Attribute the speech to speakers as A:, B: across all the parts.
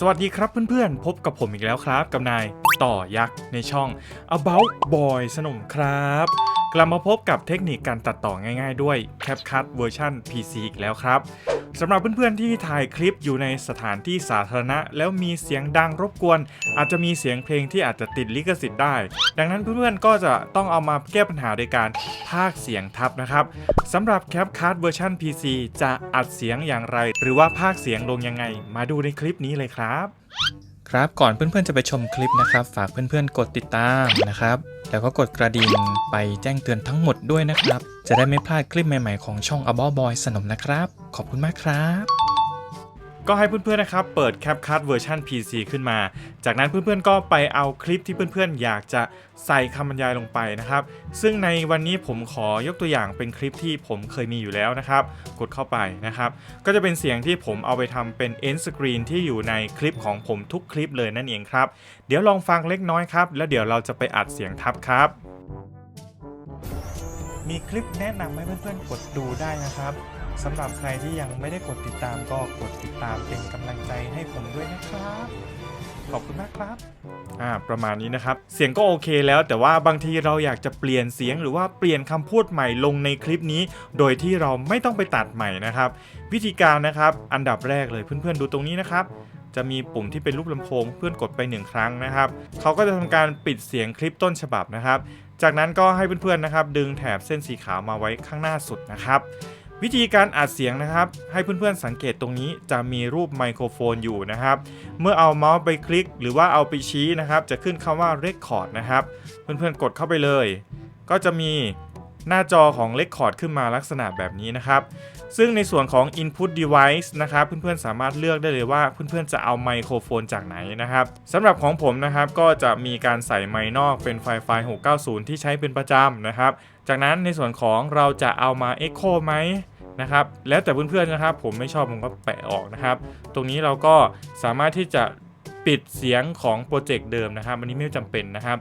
A: สวัสดีครับเพื่อนๆ พบกับผมอีกแล้วครับ กับนายต่อยักษ์ในช่อง About Boy สนมครับ กลับมาพบกับเทคนิคการตัดต่อง่ายๆด้วย CapCut เวอร์ชัน PC อีกแล้วครับ สำหรับเพื่อนๆที่ถ่ายคลิปอยู่ในสถานที่สาธารณะ แล้วมีเสียงดังรบกวน อาจจะมีเสียงเพลงที่อาจจะติดลิขสิทธิ์ได้ ดังนั้นเพื่อนๆก็จะต้องเอามาแก้ปัญหาโดยการพากเสียงทับนะครับสำหรับ CapCut เวอร์ชัน PC จะอัดเสียงอย่างไร หรือว่าพากเสียงลงยังไง มาดูในคลิปนี้เลยครับ ครับก่อนเพื่อนๆจะไปชมคลิปนะครับ ฝากเพื่อนๆกดติดตามนะครับ แล้วก็กดกระดิ่งไปแจ้งเตือนทั้งหมดด้วยนะครับ จะได้ไม่พลาดคลิปใหม่ๆของช่อง About Boy สนมนะครับ ขอบคุณมากครับ ก็ให้เพื่อนๆนะครับเปิด CapCut เวอร์ชัน PC ขึ้นมา จากนั้นเพื่อนๆก็ไปเอาคลิปที่เพื่อนๆ อยากจะใส่คำบรรยายลงไปนะครับ ซึ่งในวันนี้ผมขอยกตัวอย่างเป็นคลิปที่ผมเคยมีอยู่แล้วนะครับ กดเข้าไปนะครับ ก็จะเป็นเสียงที่ผมเอาไปทำเป็น end screen ที่อยู่ในคลิปของผมทุกคลิปเลยนั่นเองครับ เดี๋ยวลองฟังเล็กน้อยครับ แล้วเดี๋ยวเราจะไปอัดเสียงทับครับมีคลิปแนะนำให้เพื่อนๆ กดดูได้นะครับ สำหรับใครที่ยังไม่ได้กดติดตามก็กดติดตามเป็นกำลังใจให้ผมด้วยนะครับ ขอบคุณมากครับอ่าประมาณนี้นะครับ เสียงก็โอเคแล้วแต่ว่าบางทีเราอยากจะเปลี่ยนเสียงหรือว่าเปลี่ยนคำพูดใหม่ลงในคลิปนี้ โดยที่เราไม่ต้องไปตัดใหม่นะครับ วิธีการนะครับ อันดับแรกเลยเพื่อนๆดูตรงนี้นะครับจะมีปุ่มที่เป็นรูปลำโพงเพื่อนกดไปหนึ่งครั้งนะครับเขาก็จะทำการปิดเสียงคลิปต้นฉบับนะครับ จากนั้นก็ให้เพื่อนๆนะครับ ดึงแถบเส้นสีขาวมาไว้ข้างหน้าสุดนะครับ วิธีการอัดเสียงนะครับ ให้เพื่อนๆสังเกตตรงนี้จะมีรูปไมโครโฟนอยู่นะครับ เมื่อเอาเมาส์ไปคลิกหรือว่าเอาไปชี้นะครับ จะขึ้นคำว่า Record นะครับ เพื่อนๆกดเข้าไปเลย ก็จะมีหน้าจอของ Record ขึ้นมาลักษณะแบบนี้นะครับ ซึ่งในส่วนของ Input Device นะครับเพื่อนๆสามารถเลือกได้เลยว่าเพื่อนๆจะเอาไมโครโฟนจากไหนนะครับสำหรับของผมนะครับก็จะมีการใส่ไมค์นอกเป็นไฟไฟ690 ที่ใช้เป็นประจำนะครับ จากนั้นในส่วนของเราจะเอามา Echo ไหมนะครับแล้วแต่เพื่อนๆนะครับ ผมไม่ชอบผมก็แปะออกนะครับ ตรงนี้เราก็สามารถที่จะ ปิดเสียงของโปรเจกต์เดิมนะครับ อันนี้ไม่จำเป็นนะครับ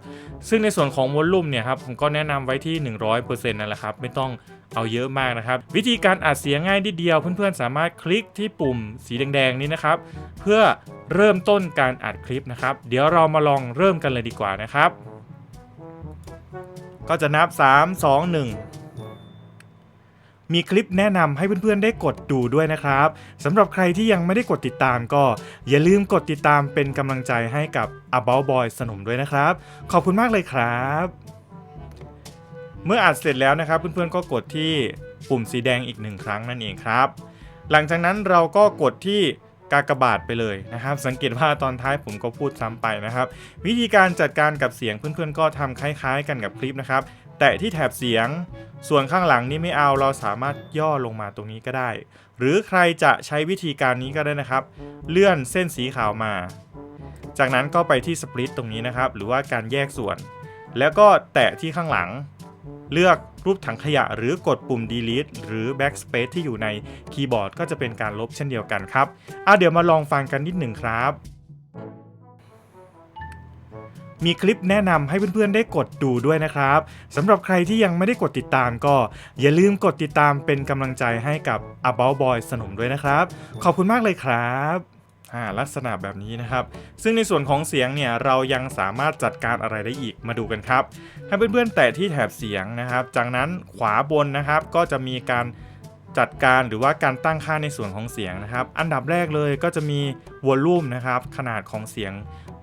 A: ซึ่งในส่วนของวอลลุ่มเนี่ยครับผมก็แนะนำไว้ที่ 100%นั่นแหละครับ ไม่ต้องเอาเยอะมากนะครับ วิธีการอัดเสียงง่ายนิดเดียว เพื่อนๆ สามารถคลิกที่ปุ่มสีแดงๆนี้นะครับ เพื่อเริ่มต้นการอัดคลิปนะครับ เดี๋ยวเรามาลองเริ่มกันเลยดีกว่านะครับ ก็จะนับ 3 2 1 มีคลิปแนะนำให้เพื่อนๆได้กดดูด้วยนะครับสำหรับใครที่ยังไม่ได้กดติดตามก็ อย่าลืมกดติดตามเป็นกำลังใจให้กับ About Boy สนมด้วยนะครับ ขอบคุณมากเลยครับ เมื่ออัดเสร็จแล้วนะครับ เพื่อนๆก็กดที่ปุ่มสีแดงอีกหนึ่งครั้งนั่นเองครับ หลังจากนั้นเราก็กดที่กากบาทไปเลยนะครับ สังเกตว่าตอนท้ายผมก็พูดซ้ำไปนะครับ วิธีการจัดการกับเสียงเพื่อนๆก็ทำคล้ายๆ กันกับคลิปนะครับ แตะที่แถบเสียง ส่วนข้างหลังนี่ไม่เอาเราสามารถย่อลงมาตรงนี้ก็ได้ หรือใครจะใช้วิธีการนี้ก็ได้นะครับ เลื่อนเส้นสีขาวมา จากนั้นก็ไปที่สปลิตตรงนี้นะครับ หรือว่าการแยกส่วน แล้วก็แตะที่ข้างหลัง เลือกรูปถังขยะ หรือกดปุ่ม delete หรือ backspace ที่อยู่ในคีย์บอร์ดก็จะเป็นการลบเช่นเดียวกันครับอะเดี๋ยวมาลองฟังกันนิดหนึ่งครับ มีคลิปแนะนำให้เพื่อนๆได้กดดูด้วยนะครับสำหรับใครที่ยังไม่ได้กดติดตามก็ อย่าลืมกดติดตามเป็นกำลังใจให้กับ About Boy สนมด้วยนะครับ ขอบคุณมากเลยครับอ่าลักษณะแบบนี้นะครับ ซึ่งในส่วนของเสียงเนี่ยเรายังสามารถจัดการอะไรได้อีกมาดูกันครับ ให้เพื่อนๆแตะที่แถบเสียงนะครับ จากนั้นขวาบนนะครับก็จะมีการ จัดการหรือว่าการตั้งค่าในส่วนของเสียงนะครับ อันดับแรกเลยก็จะมีวอลลุ่มนะครับ ขนาดของเสียง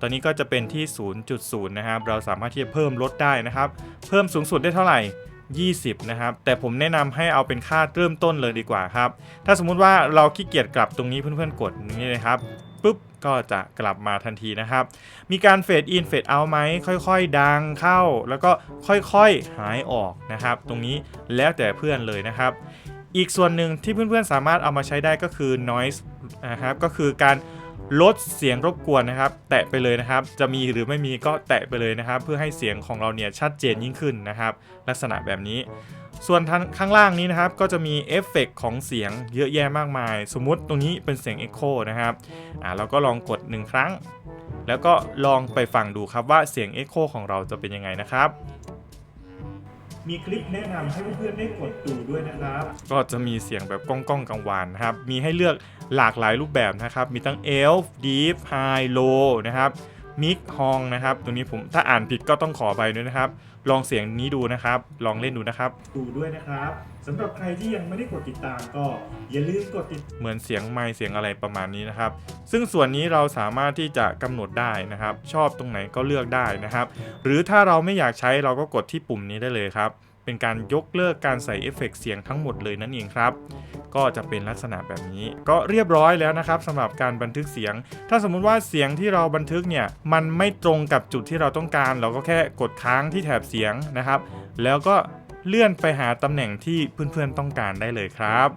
A: ตอนนี้ก็จะเป็นที่ 0.0 นะครับ เราสามารถที่จะเพิ่มลดได้นะครับ เพิ่มสูงสุดได้เท่าไหร่20 นะครับ แต่ผมแนะนำให้เอาเป็นค่าเริ่มต้นเลยดีกว่าครับ ถ้าสมมุติว่าเราขี้เกียจกลับตรงนี้เพื่อนๆกดอย่นี้เลยครับปุ๊บก็จะกลับมาทันทีนะครับ มีการเฟดอินเฟดเอาไหมค่อยๆ ดังเข้า แล้วก็ค่อยๆ หายออกนะครับ ตรงนี้แล้วแต่เพื่อนเลยนะครับ อีกส่วนหนึ่งที่เพื่อนๆสามารถเอามาใช้ได้ก็คือ noise นะครับก็คือการลดเสียงรบกวนนะครับ แตะไปเลยนะครับ จะมีหรือไม่มีก็แตะไปเลยนะครับ เพื่อให้เสียงของเราเนี่ยชัดเจนยิ่งขึ้นนะครับ ลักษณะแบบนี้ ส่วนทางข้างล่างนี้นะครับ ก็จะมีเอฟเฟกต์ของเสียงเยอะแยะมากมาย สมมุติตรงนี้เป็นเสียง Echo นะครับอ่าเราก็ลองกด 1 ครั้ง แล้วก็ลองไปฟังดูครับว่าเสียง Echo ของเราจะเป็นยังไงนะครับ มีคลิปแนะนำให้เพื่อนๆได้กดดูด้วยนะครับ ก็จะมีเสียงแบบก้องก้องๆกังวานนะครับ มีให้เลือกหลากหลายรูปแบบนะครับ มีทั้ง Elf Deep High Low นะครับ มิกฮองนะครับตัวนี้ผมถ้าอ่านผิดก็ต้องขอไปด้วยนะครับ ลองเสียงนี้ดูนะครับ ลองเล่นดูนะครับ ดูด้วยนะครับสำหรับใครที่ยังไม่ได้กดติดตามก็อย่าลืมกดติดเหมือนเสียงไมค์เสียงอะไรประมาณนี้นะครับ ซึ่งส่วนนี้เราสามารถที่จะกำหนดได้นะครับ ชอบตรงไหนก็เลือกได้นะครับ หรือถ้าเราไม่อยากใช้เราก็กดที่ปุ่มนี้ได้เลยครับ เป็นการยกเลิกการใส่เอฟเฟกต์เสียงทั้งหมดเลยนั่นเองครับ ก็จะเป็นลักษณะแบบนี้ ก็เรียบร้อยแล้วนะครับสำหรับการบันทึกเสียง ถ้าสมมุติว่าเสียงที่เราบันทึกเนี่ยมันไม่ตรงกับจุดที่เราต้องการ เราก็แค่กดค้างที่แถบเสียงนะครับ แล้วก็เลื่อนไปหาตำแหน่งที่เพื่อนๆต้องการได้เลยครับ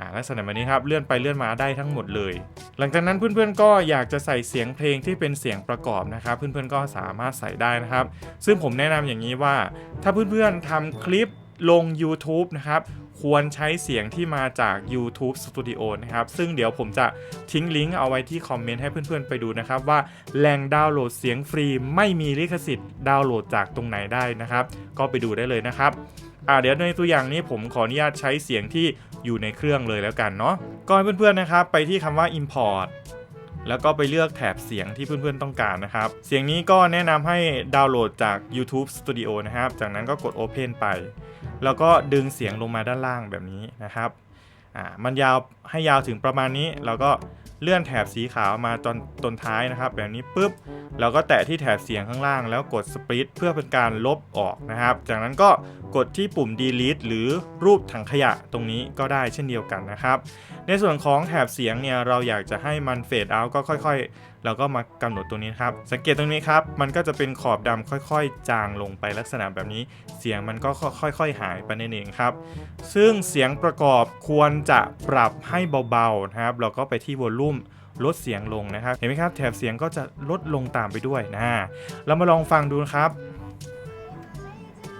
A: อ่าลักษณะแบบนี้ครับเลื่อนไปเลื่อนมาได้ทั้งหมดเลย หลังจากนั้นเพื่อนๆก็อยากจะใส่เสียงเพลงที่เป็นเสียงประกอบนะครับ เพื่อนๆก็สามารถใส่ได้นะครับ ซึ่งผมแนะนำอย่างนี้ว่า ถ้าเพื่อนๆทำคลิปลง YouTube นะครับควรใช้เสียงที่มาจาก YouTube Studio นะครับ ซึ่งเดี๋ยวผมจะทิ้งลิงก์เอาไว้ที่คอมเมนต์ให้เพื่อนๆไปดูนะครับว่าแหล่งดาวน์โหลดเสียงฟรีไม่มีลิขสิทธิ์ดาวน์โหลดจากตรงไหนได้นะครับ ก็ไปดูได้เลยนะครับ อ่าเดี๋ยวในตัวอย่างนี้ผมขออนุญาตใช้เสียงที่อยู่ในเครื่องเลยแล้วกันเนาะก่อนเพื่อนๆนะครับ ไปที่คำว่า import แล้วก็ไปเลือกแถบเสียงที่เพื่อนๆต้องการนะครับ เสียงนี้ก็แนะนำให้ดาวน์โหลดจาก YouTube Studio นะครับ จากนั้นก็กด Open ไป แล้วก็ดึงเสียงลงมาด้านล่างแบบนี้นะครับ อ่ามันยาวให้ยาวถึงประมาณนี้ เราก็เลื่อนแถบสีขาวมาตอนตนท้ายนะครับ แบบนี้ปุ๊บเราก็แตะที่แถบเสียงข้างล่าง แล้วกด split เพื่อเป็นการลบออกนะครับ จากนั้นก็กดที่ปุ่ม delete หรือรูปถังขยะตรงนี้ก็ได้เช่นเดียวกันนะครับ ในส่วนของแถบเสียงเนี่ยเราอยากจะให้มันเฟดเอาก็ค่อยๆ เราก็มากำหนดตรงนี้ครับ สังเกตตรงนี้ครับ มันก็จะเป็นขอบดำค่อยๆ จางลงไปลักษณะแบบนี้ เสียงมันก็ค่อยๆ หายไปนั่นเองครับ ซึ่งเสียงประกอบควรจะปรับให้เบาๆนะครับ เราก็ไปที่วอลลุ่มลดเสียงลงนะครับ เห็นไหมครับ แถบเสียงก็จะลดลงตามไปด้วยนะ เรามาลองฟังดูครับ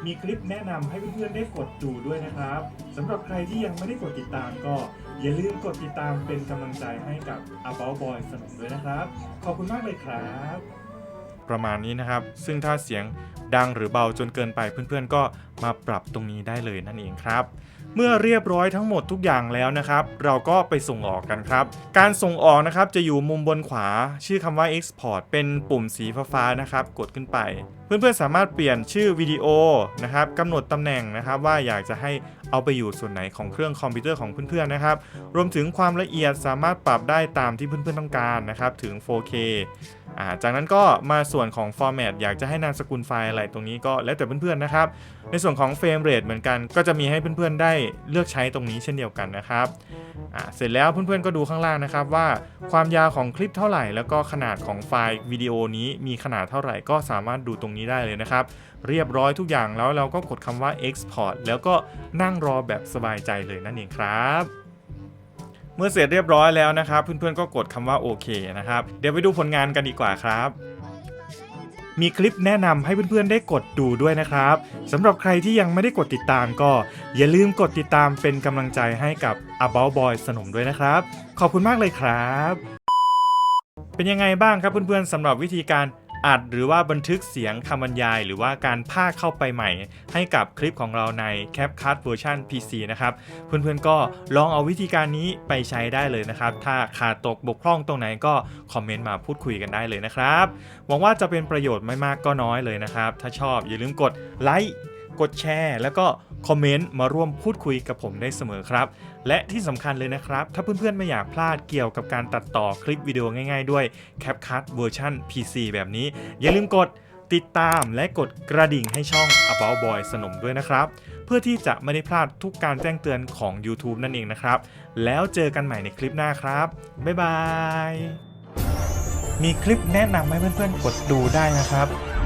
A: มีคลิปแนะนำให้เพื่อนๆได้กดดูด้วยนะครับสำหรับใครที่ยังไม่ได้กดติดตามก็ อย่าลืมกดติดตามเป็นกำลังใจให้กับ About Boy สนมด้วยนะครับ ขอบคุณมากเลยครับ ประมาณนี้นะครับ ซึ่งถ้าเสียงดังหรือเบาจนเกินไปเพื่อนๆก็มาปรับตรงนี้ได้เลยนั่นเองครับ เมื่อเรียบร้อยทั้งหมดทุกอย่างแล้วนะครับ เราก็ไปส่งออกกันครับ การส่งออกนะครับจะอยู่มุมบนขวา ชื่อคำว่า export เป็นปุ่มสีฟ้าๆนะครับ กดขึ้นไป เพื่อนๆสามารถเปลี่ยนชื่อวิดีโอนะครับกำหนดตำแหน่งนะครับ ว่าอยากจะให้เอาไปอยู่ส่วนไหนของเครื่องคอมพิวเตอร์ของเพื่อนๆนะครับ รวมถึงความละเอียดสามารถปรับได้ตามที่เพื่อนๆต้องการนะครับถึง 4K จากนั้นก็มาส่วนของ format อยากจะให้นามสกุลไฟล์อะไรตรงนี้ก็แล้วแต่เพื่อนๆนะครับ ในส่วนของเฟรมเรทเหมือนกัน ก็จะมีให้เพื่อนๆได้เลือกใช้ตรงนี้เช่นเดียวกันนะครับเสร็จแล้วเพื่อนๆก็ดูข้างล่างนะครับว่าความยาวของคลิปเท่าไหร่ แล้วก็ขนาดของไฟล์วิดีโอนี้มีขนาดเท่าไหร่ก็สามารถดูตรงนี้ได้เลยนะครับ เรียบร้อยทุกอย่างแล้วเราก็กดคำว่า export แล้วก็นั่งรอแบบสบายใจเลยนั่นเองครับเมื่อเสร็จเรียบร้อยแล้วนะครับ เพื่อนๆก็กดคำว่าโอเคนะครับ เดี๋ยวไปดูผลงานกันดีกว่าครับ มีคลิปแนะนำให้เพื่อนๆได้กดดูด้วยนะครับสำหรับใครที่ยังไม่ได้กดติดตามก็ อย่าลืมกดติดตามเป็นกำลังใจให้กับ About Boy สนมด้วยนะครับ ขอบคุณมากเลยครับ เป็นยังไงบ้างครับเพื่อนๆสำหรับวิธีการ อัดหรือว่าบันทึกเสียงคำบรรยาย หรือว่าการพากเข้าไปใหม่ ให้กับคลิปของเราใน CapCut Version PC นะครับ เพื่อนๆก็ลองเอาวิธีการนี้ไปใช้ได้เลยนะครับ ถ้าขาดตกบกพร่องตรงไหนก็คอมเมนต์มาพูดคุยกันได้เลยนะครับ หวังว่าจะเป็นประโยชน์ไม่มากก็น้อยเลยนะครับ ถ้าชอบอย่าลืมกดไลค์ กดแชร์ แล้วก็คอมเมนต์มาร่วมพูดคุยกับผมได้เสมอครับ และที่สำคัญเลยนะครับ ถ้าเพื่อนๆไม่อยากพลาดเกี่ยวกับการตัดต่อคลิปวิดีโอง่ายๆด้วย CapCut Version PC แบบนี้ อย่าลืมกดติดตามและกดกระดิ่งให้ช่อง About Boy สนมด้วยนะครับ เพื่อที่จะไม่ได้พลาดทุกการแจ้งเตือนของ YouTube นั่นเองนะครับ แล้วเจอกันใหม่ในคลิปหน้าครับ บ๊ายบาย มีคลิปแนะนำให้เพื่อนๆกดดูได้นะครับ